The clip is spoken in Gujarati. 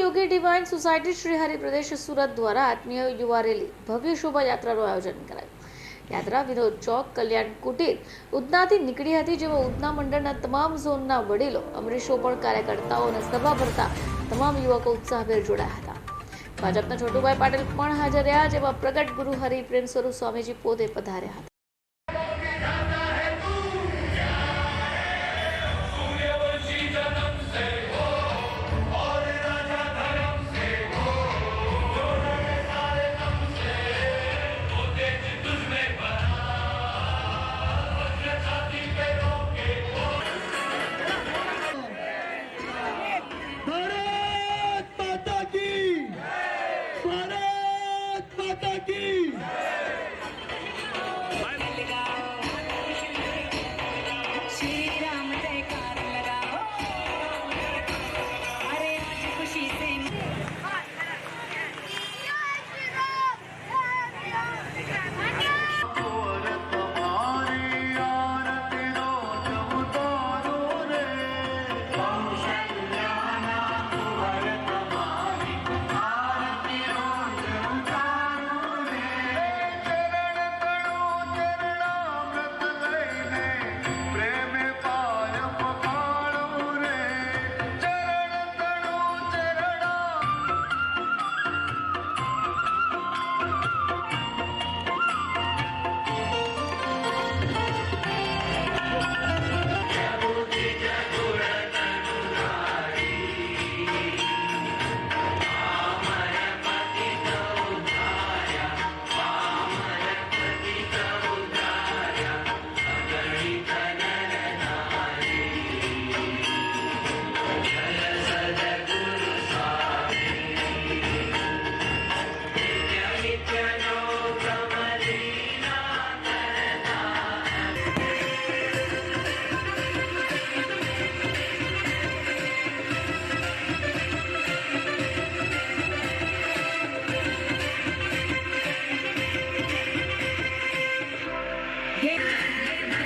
યોગી ડિવાઇન સોસાયટી શ્રી હરિપ્રદેશ સુરત દ્વારા આત્મીય યુવા રેલી, ભવ્ય શોભાયાત્રાનું આયોજન કરાયું. યાત્રા વિનોદ ચોક, કલ્યાણ કુટીર, ઉધનાથી નીકળી હતી જેમાં ઉધના મંડળના તમામ ઝોનના વડીલો, અમરીશો પણ કાર્યકર્તાઓ અને સભા ભરતા તમામ યુવકો ઉત્સાહભેર જોડાયા હતા. ભાજપના છોટુભાઈ પાટીલ પણ હાજર રહ્યા, જેમાં પ્રગટ ગુરુ હરિપ્રેમ સ્વરૂપ સ્વામીજી પોતે પધાર્યા હતા. team.